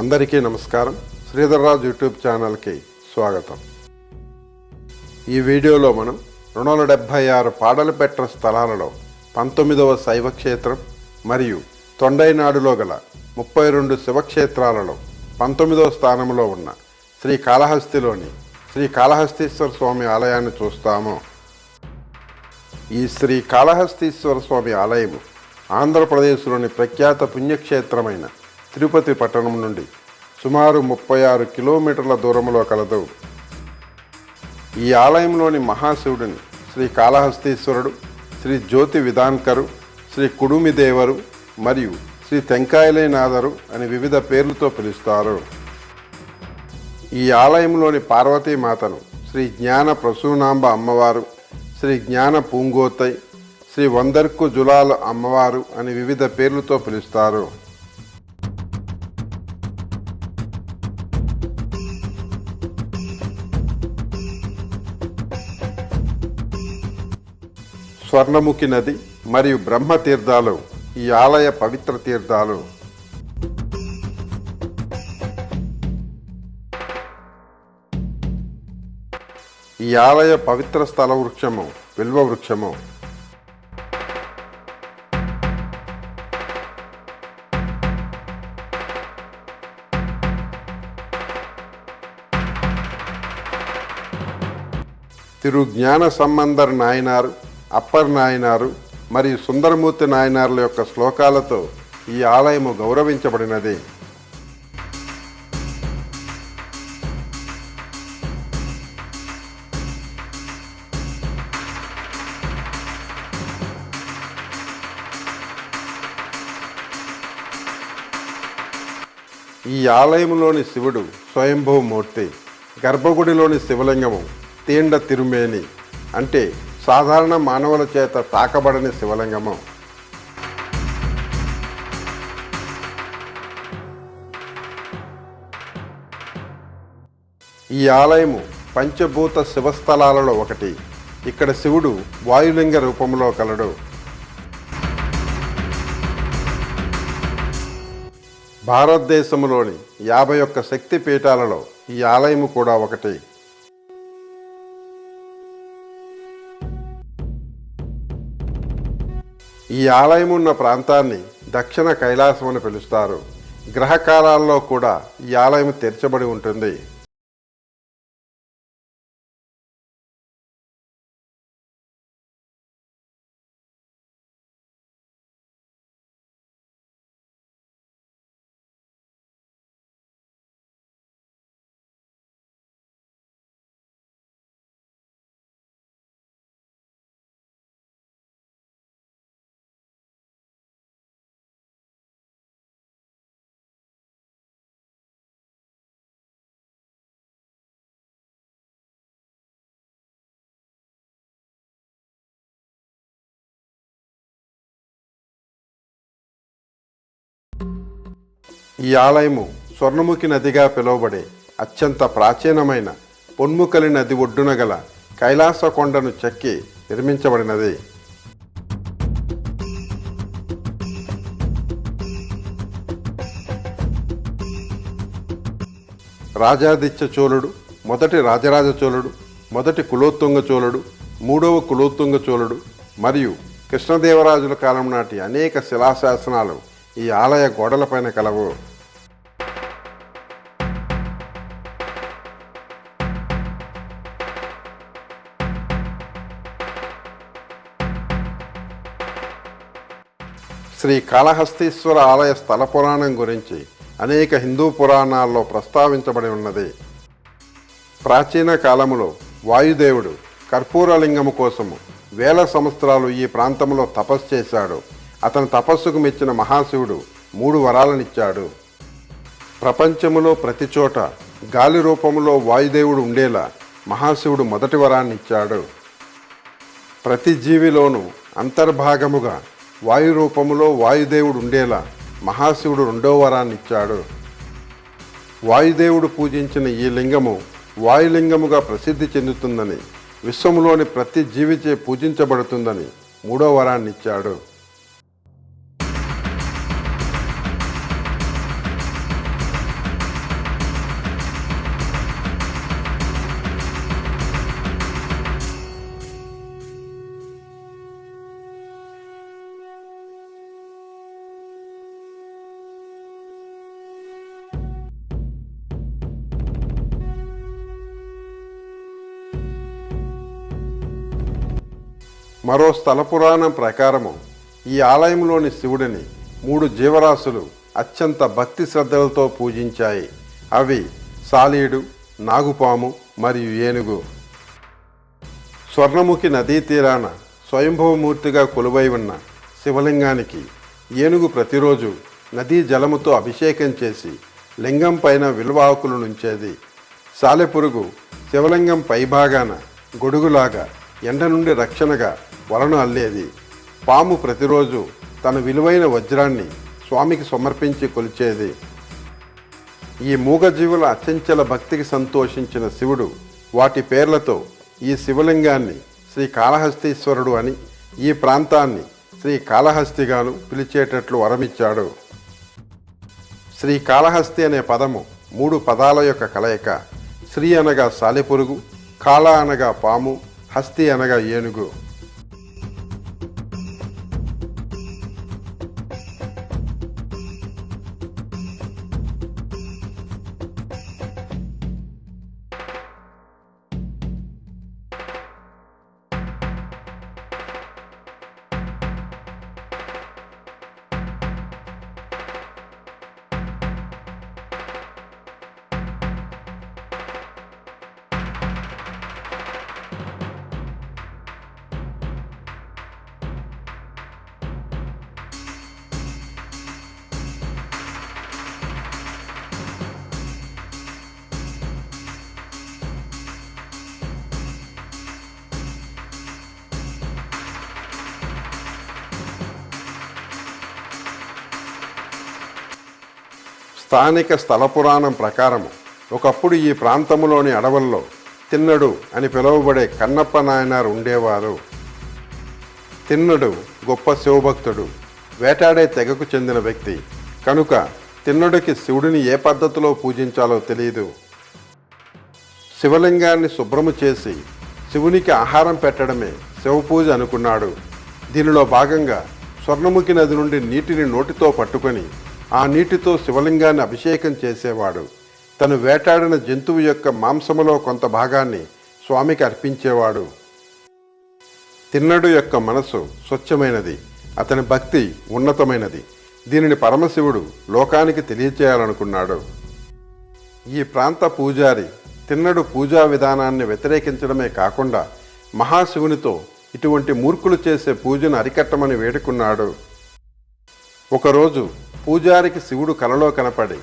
అందరికీ నమస్కారం. శ్రీధర్రాజు యూట్యూబ్ ఛానల్కి స్వాగతం. ఈ వీడియోలో మనం రెండు వందల డెబ్భై ఆరు పాడలు పెట్టిన స్థలాలలో పంతొమ్మిదవ శైవక్షేత్రం మరియు తొండైనాడులో గల ముప్పై రెండు శివక్షేత్రాలలో పంతొమ్మిదవ స్థానంలో ఉన్న శ్రీ కాళహస్తిలోని శ్రీ కాళహస్తీశ్వర స్వామి ఆలయాన్ని చూస్తాము. ఈ శ్రీ కాళహస్తీశ్వర స్వామి ఆలయము ఆంధ్రప్రదేశ్లోని ప్రఖ్యాత పుణ్యక్షేత్రమైన తిరుపతి పట్టణం నుండి సుమారు ముప్పై ఆరు కిలోమీటర్ల దూరంలో కలదు. ఈ ఆలయంలోని మహాశివుడిని శ్రీ కాళహస్తీశ్వరుడు శ్రీ జ్యోతి విధాన్కరు శ్రీ కుడుమిదేవరు మరియు శ్రీ తెంకాయలేనాథరు అని వివిధ పేర్లతో పిలుస్తారు. ఈ ఆలయంలోని పార్వతీమాతను శ్రీ జ్ఞాన ప్రసూనాంబ అమ్మవారు శ్రీ జ్ఞాన పూంగోతై శ్రీ వందర్కు జులాల అమ్మవారు అని వివిధ పేర్లతో పిలుస్తారు. స్వర్ణముఖి నది మరియు బ్రహ్మ తీర్థాలు ఈ ఆలయ పవిత్ర తీర్థాలు. ఈ ఆలయ పవిత్ర స్థల వృక్షము విల్వ వృక్షము. తిరు జ్ఞాన సంబంధర్ నాయనారు అప్పర్ నాయనారు మరియు సుందరమూర్తి నాయనార్ల యొక్క శ్లోకాలతో ఈ ఆలయము గౌరవించబడినది. ఈ ఆలయంలోని శివుడు స్వయంభూమూర్తి గర్భగుడిలోని శివలింగము తీండ తిరుమేని అంటే సాధారణ మానవుల చేత తాకబడని శివలింగము. ఈ ఆలయము పంచభూత శివస్థలాలలో ఒకటి. ఇక్కడ శివుడు వాయులింగ రూపంలో కలడు. భారతదేశంలోని యాభై ఒక్క శక్తి పీఠాలలో ఈ ఆలయము కూడా ఒకటి. ఈ ఆలయం ఉన్న ప్రాంతాన్ని దక్షిణ కైలాసం అని పిలుస్తారు. గ్రహకాలాల్లో కూడా ఈ ఆలయం తెరచబడి ఉంటుంది. ఈ ఆలయము స్వర్ణముఖి నదిగా పిలువబడే అత్యంత ప్రాచీనమైన పొన్ముకలి నది ఒడ్డున గల కైలాస కొండను చెక్కి నిర్మించబడినది. రాజాదిత్య చోళుడు మొదటి రాజరాజ చోళుడు మొదటి కులోత్తుంగ చోళుడు మూడవ కులోత్తుంగ చోళుడు మరియు కృష్ణదేవరాజుల కాలం నాటి అనేక శిలాశాసనాలు ఈ ఆలయ గోడలపైన కలవు. శ్రీ కాళహస్తీశ్వర ఆలయ స్థల పురాణం గురించి అనేక హిందూ పురాణాల్లో ప్రస్తావించబడి ఉన్నది. ప్రాచీన కాలములో వాయుదేవుడు కర్పూరలింగము కోసము వేల సంవత్సరాలు ఈ ప్రాంతంలో తపస్సు చేశాడు. అతని తపస్సుకు మెచ్చిన మహాశివుడు మూడు వరాలనిచ్చాడు. ప్రపంచములో ప్రతి చోట గాలి రూపంలో వాయుదేవుడు ఉండేలా మహాశివుడు మొదటి వరాన్ని ఇచ్చాడు ప్రతి జీవిలోనూ అంతర్భాగముగా వాయు రూపములో వాయుదేవుడు ఉండేలా మహాశివుడు రెండో వరాన్ని ఇచ్చాడు వాయుదేవుడు పూజించిన ఈ లింగము వాయులింగముగా ప్రసిద్ధి చెందుతుందని విశ్వంలోని ప్రతి జీవిచే పూజించబడుతుందని మూడో వరాన్ని మరో స్థల పురాణం ప్రకారము ఈ ఆలయంలోని శివుడిని మూడు జీవరాశులు అత్యంత భక్తి శ్రద్ధలతో పూజించాయి. అవి సాలీడు నాగుపాము మరియు ఏనుగు. స్వర్ణముఖి నదీ తీరాన స్వయంభవమూర్తిగా కొలువై ఉన్న శివలింగానికి ఏనుగు ప్రతిరోజు నదీ జలముతో అభిషేకం చేసి లింగం పైన విలువాకులు నుంచేది. సాలెపురుగు శివలింగం పైభాగాన గొడుగులాగా ఎండ నుండి రక్షణగా వలను అల్లేది. పాము ప్రతిరోజు తన విలువైన వజ్రాన్ని స్వామికి సమర్పించి కొలిచేది. ఈ మూగజీవుల అచంచల భక్తికి సంతోషించిన శివుడు వాటి పేర్లతో ఈ శివలింగాన్ని శ్రీ కాళహస్తీశ్వరుడు అని ఈ ప్రాంతాన్ని శ్రీ కాళహస్తిగాను పిలిచేటట్లు వరమిచ్చాడు. శ్రీ కాళహస్తి అనే పదము మూడు పదాల యొక్క కలయిక. శ్రీ అనగా సాలిపురుగు కాళ అనగా పాము హస్తి అనగా ఏనుగు స్థానిక స్థల పురాణం ప్రకారము ఒకప్పుడు ఈ ప్రాంతములోని అడవుల్లో తిన్నడు అని పిలువబడే కన్నప్ప నాయనారు ఉండేవారు. తిన్నడు గొప్ప శివభక్తుడు వేటాడే తెగకు చెందిన వ్యక్తి. కనుక తిన్నడుకి శివుడిని ఏ పద్ధతిలో పూజించాలో తెలియదు శివలింగాన్ని శుభ్రము చేసి శివునికి ఆహారం పెట్టడమే శివపూజ అనుకున్నాడు. దీనిలో భాగంగా స్వర్ణముఖి నది నుండి నీటిని నోటితో పట్టుకొని ఆ నీటితో శివలింగాన్ని అభిషేకం చేసేవాడు. తను వేటాడిన జంతువు యొక్క మాంసములో కొంత భాగాన్ని స్వామికి అర్పించేవాడు. తిన్నడు యొక్క మనసు స్వచ్ఛమైనది. అతని భక్తి ఉన్నతమైనది. దీనిని పరమశివుడు లోకానికి తెలియచేయాలనుకున్నాడు. ఈ ప్రాంత పూజారి తిన్నడు పూజా విధానాన్ని వ్యతిరేకించడమే కాకుండా మహాశివునితో ఇటువంటి మూర్ఖులు చేసే పూజను అరికట్టమని వేడుకున్నాడు. ఒకరోజు పూజారికి శివుడు కలలో కనపడి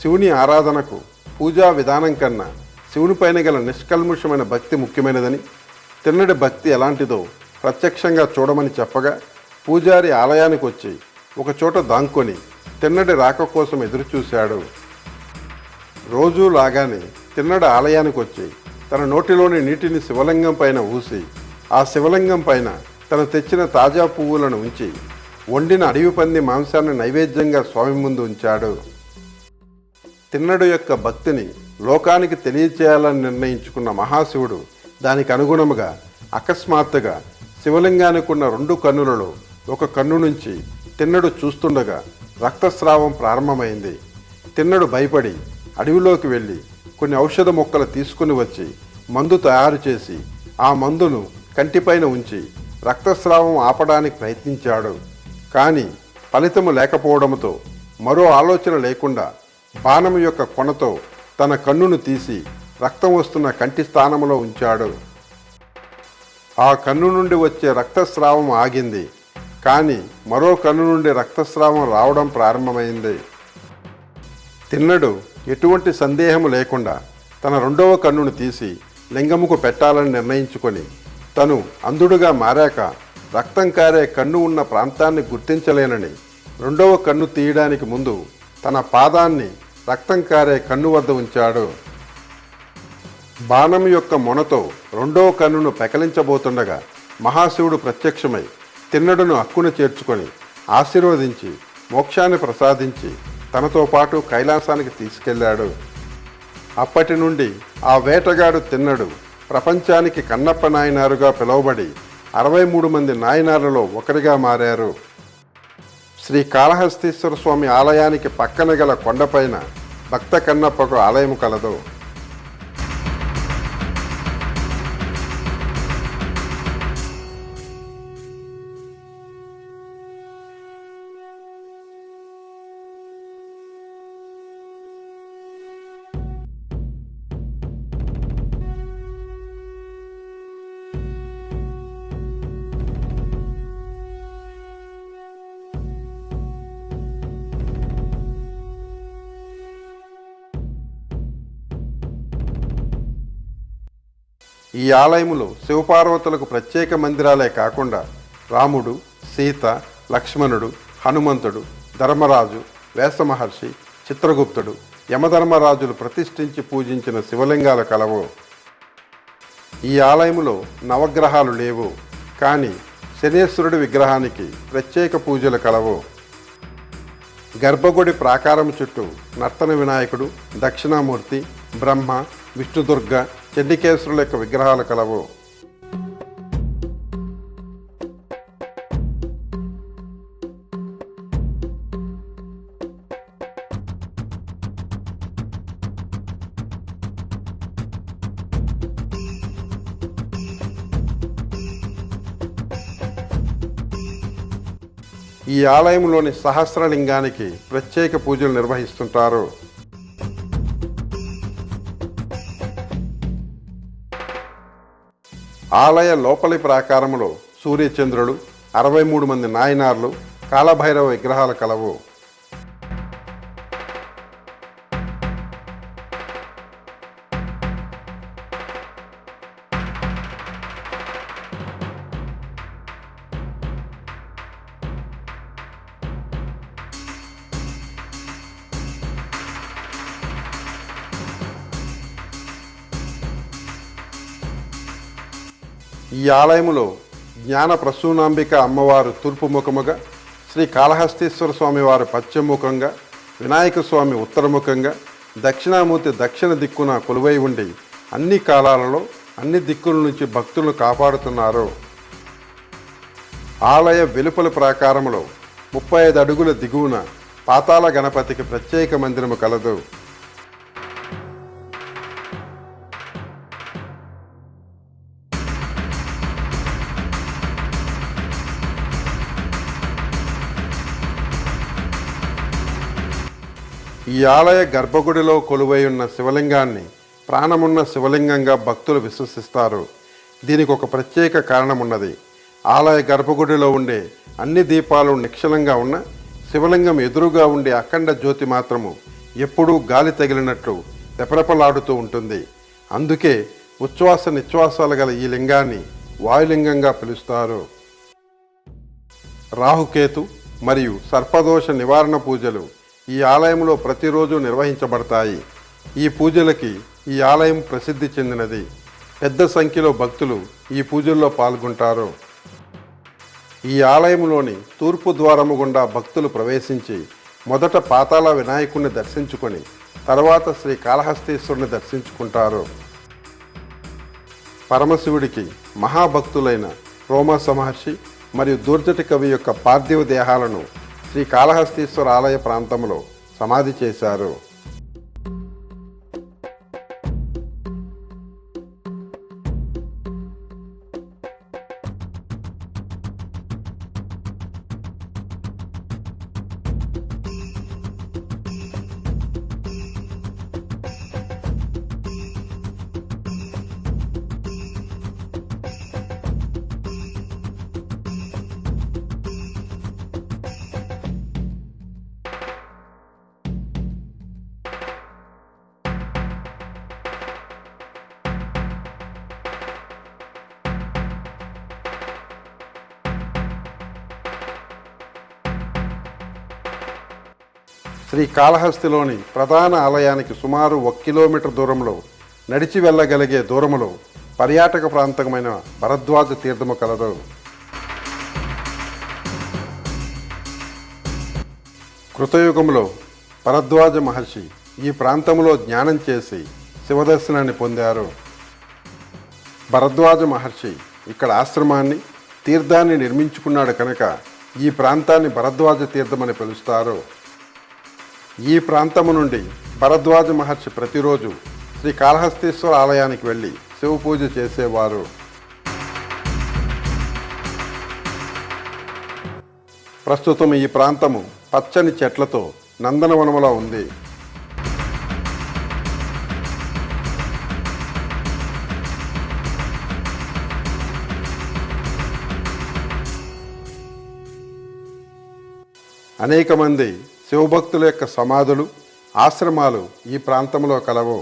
శివుని ఆరాధనకు పూజా విధానం కన్నా శివునిపైన గల నిష్కల్ముషమైన భక్తి ముఖ్యమైనదని తిన్నడి భక్తి ఎలాంటిదో ప్రత్యక్షంగా చూడమని చెప్పగా పూజారి ఆలయానికి వచ్చి ఒకచోట దాంకొని తిన్నడి రాక కోసం ఎదురుచూశాడు. రోజూ లాగానే తిన్నడి ఆలయానికి వచ్చి తన నోటిలోని నీటిని శివలింగం పైన ఊసి ఆ శివలింగం పైన తను తెచ్చిన తాజా పువ్వులను ఉంచి వండిన అడవి పంది మాంసాన్ని నైవేద్యంగా స్వామి ముందు ఉంచాడు. తిన్నడు యొక్క భక్తిని లోకానికి తెలియచేయాలని నిర్ణయించుకున్న మహాశివుడు దానికి అనుగుణముగా అకస్మాత్తుగా శివలింగానికి ఉన్న రెండు కన్నులలో ఒక కన్ను నుంచి తిన్నడు చూస్తుండగా రక్తస్రావం ప్రారంభమైంది. తిన్నడు భయపడి అడవిలోకి వెళ్ళి కొన్ని ఔషధ మొక్కలు తీసుకుని వచ్చి మందు తయారు చేసి ఆ మందును కంటిపైన ఉంచి రక్తస్రావం ఆపడానికి ప్రయత్నించాడు. కానీ ఫలితము లేకపోవడంతో మరో ఆలోచన లేకుండా బాణం యొక్క కొనతో తన కన్నును తీసి రక్తం వస్తున్న కంటి స్థానంలో ఉంచాడు. ఆ కన్ను నుండి వచ్చే రక్తస్రావం ఆగింది కానీ మరో కన్ను నుండి రక్తస్రావం రావడం ప్రారంభమైంది. తిన్నడు ఎటువంటి సందేహము లేకుండా తన రెండవ కన్నును తీసి లింగముకు పెట్టాలని నిర్ణయించుకొని తను అంధుడుగా మారాక రక్తం కారే కన్ను ఉన్న ప్రాంతాన్ని గుర్తించలేనని రెండవ కన్ను తీయడానికి ముందు తన పాదాన్ని రక్తం కారే కన్ను వద్ద ఉంచాడు. బాణం యొక్క మొనతో రెండవ కన్నును పెకలించబోతుండగా మహాశివుడు ప్రత్యక్షమై తిన్నడును హక్కును చేర్చుకొని ఆశీర్వదించి మోక్షాన్ని ప్రసాదించి తనతో పాటు కైలాసానికి తీసుకెళ్ళాడు. అప్పటి నుండి ఆ వేటగాడు తిన్నడు. ప్రపంచానికి కన్నప్ప నాయనారుగా పిలువబడి అరవై మూడు మంది నాయనార్లలో ఒకరిగా మారారు. శ్రీ కాళహస్తీశ్వర స్వామి ఆలయానికి పక్కన గల కొండపైన భక్త కన్నప్పకు ఆలయం కలదు. ఈ ఆలయములో శివపార్వతులకు ప్రత్యేక మందిరాలే కాకుండా రాముడు సీత లక్ష్మణుడు హనుమంతుడు ధర్మరాజు వేస మహర్షి చిత్రగుప్తుడు యమధర్మరాజులు ప్రతిష్ఠించి పూజించిన శివలింగాలు కలవు. ఈ ఆలయములో నవగ్రహాలు లేవు కానీ శనేశ్వరుడి విగ్రహానికి ప్రత్యేక పూజలు కలవు. గర్భగుడి ప్రాకారం చుట్టూ నర్తన వినాయకుడు దక్షిణామూర్తి బ్రహ్మ విష్ణుదుర్గ చెండికేశ్వరుల యొక్క విగ్రహాలు కలవు? ఈ ఆలయంలోని సహస్రలింగానికి ప్రత్యేక పూజలు నిర్వహిస్తుంటారు. ఆలయ లోపలి ప్రాకారములో సూర్యచంద్రుడు అరవై మూడు మంది నాయనార్లు కాలభైరవ విగ్రహాలు కలవు. ఈ ఆలయములో జ్ఞాన ప్రసూనాంబిక అమ్మవారు తూర్పు ముఖముగా శ్రీ కాళహస్తీశ్వర స్వామి వారు పశ్చిమముఖంగా వినాయక స్వామి ఉత్తరముఖంగా దక్షిణామూర్తి దక్షిణ దిక్కున కొలువై ఉండి అన్ని కాలాలలో అన్ని దిక్కుల నుంచి భక్తులను కాపాడుతున్నారు. ఆలయ వెలుపల ప్రాకారంలో ముప్పై ఐదు అడుగుల దిగువన పాతాళ గణపతికి ప్రత్యేక మందిరము కలదు. ఈ ఆలయ గర్భగుడిలో కొలువై ఉన్న శివలింగాన్ని ప్రాణమున్న శివలింగంగా భక్తులు విశ్వసిస్తారు. దీనికి ఒక ప్రత్యేక కారణం ఉన్నది ఆలయ గర్భగుడిలో ఉండే అన్ని దీపాలు నిక్షలంగా ఉన్న శివలింగం ఎదురుగా ఉండే అఖండ జ్యోతి మాత్రము ఎప్పుడూ గాలి తగిలినట్లు రెపరెపలాడుతూ ఉంటుంది. అందుకే ఉచ్ఛ్వాస నిశ్వాసాలు గల ఈ లింగాన్ని వాయులింగంగా పిలుస్తారు. రాహుకేతు మరియు సర్పదోష నివారణ పూజలు ఈ ఆలయంలో ప్రతిరోజు నిర్వహించబడతాయి. ఈ పూజలకి ఈ ఆలయం ప్రసిద్ధి చెందినది. పెద్ద సంఖ్యలో భక్తులు ఈ పూజల్లో పాల్గొంటారు. ఈ ఆలయంలోని తూర్పు ద్వారము గుండా భక్తులు ప్రవేశించి మొదట పాతాళ వినాయకుడిని దర్శించుకొని తర్వాత శ్రీ కాళహస్తీశ్వరుని దర్శించుకుంటారు. పరమశివుడికి మహాభక్తులైన రోమ మహర్షి మరియు దూర్జటి కవి యొక్క పార్థివ దేహాలను శ్రీ కాళహస్తీశ్వర ఆలయ ప్రాంతంలో సమాధి చేశారు. శ్రీ కాళహస్తిలోని ప్రధాన ఆలయానికి సుమారు ఒక కిలోమీటర్ దూరంలో నడిచి వెళ్ళగలిగే దూరంలో పర్యాటక ప్రాంతమైన భరద్వాజ తీర్థము కలదు. కృతయుగంలో భరద్వాజ మహర్షి ఈ ప్రాంతంలో జ్ఞానం చేసి శివదర్శనాన్ని పొందారు. భరద్వాజ మహర్షి ఇక్కడ ఆశ్రమాన్ని తీర్థాన్ని నిర్మించుకున్నాడు కనుక ఈ ప్రాంతాన్ని భరద్వాజ తీర్థమని పిలుస్తారు. ఈ ప్రాంతము నుండి భరద్వాజ మహర్షి ప్రతిరోజు శ్రీ కాళహస్తీశ్వర ఆలయానికి వెళ్ళి శివ పూజ చేసేవారు. ప్రస్తుతం ఈ ప్రాంతము పచ్చని చెట్లతో నందనవనములా ఉంది. అనేక మంది శివభక్తుల యొక్క సమాధులు ఆశ్రమాలు ఈ ప్రాంతంలో కలవు.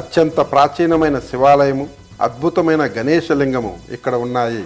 అత్యంత ప్రాచీనమైన శివాలయము అద్భుతమైన గణేశలింగము ఇక్కడ ఉన్నాయి.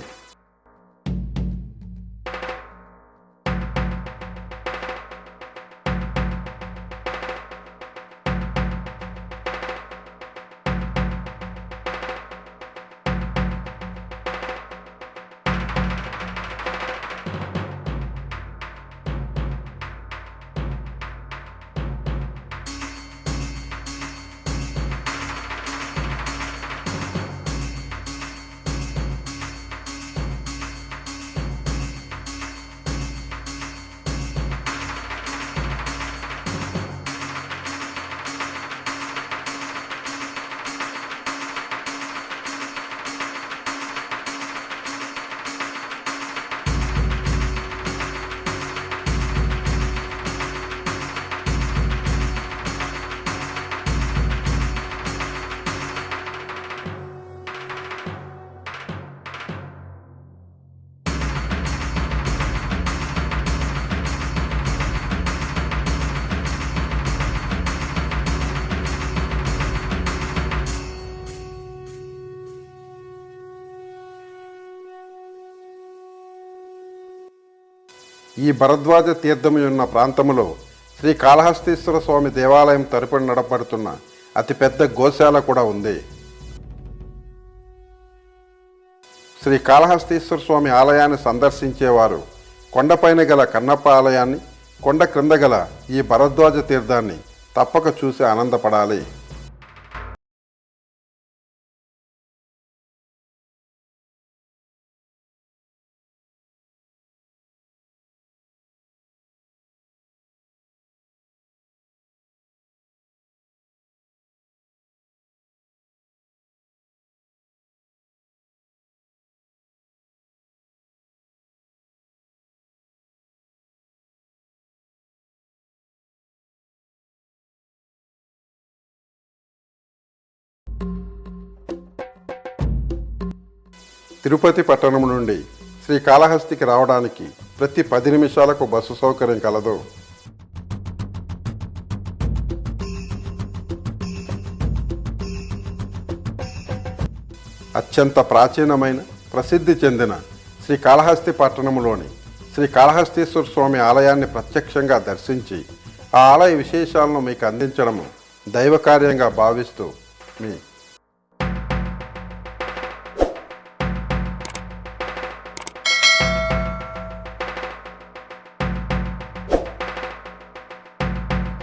ఈ భరద్వాజ తీర్థము ఉన్న ప్రాంతములో శ్రీ కాళహస్తీశ్వర స్వామి దేవాలయం తరపున నడపడుతున్న అతిపెద్ద గోశాల కూడా ఉంది. శ్రీ కాళహస్తీశ్వర స్వామి ఆలయాన్ని సందర్శించేవారు కొండపైన గల కన్నప్ప ఆలయాన్ని కొండ క్రింద గల ఈ భరద్వాజ తీర్థాన్ని తప్పక చూసి ఆనందపడాలి. తిరుపతి పట్టణం నుండి శ్రీ కాళహస్తికి రావడానికి ప్రతి పది నిమిషాలకు బస్సు సౌకర్యం కలదు. అత్యంత ప్రాచీనమైన ప్రసిద్ధి చెందిన శ్రీ కాళహస్తి పట్టణంలోని శ్రీకాళహస్తీశ్వర స్వామి ఆలయాన్ని ప్రత్యక్షంగా దర్శించి ఆ ఆలయ విశేషాలను మీకు అందించడము దైవకార్యంగా భావిస్తూ మీ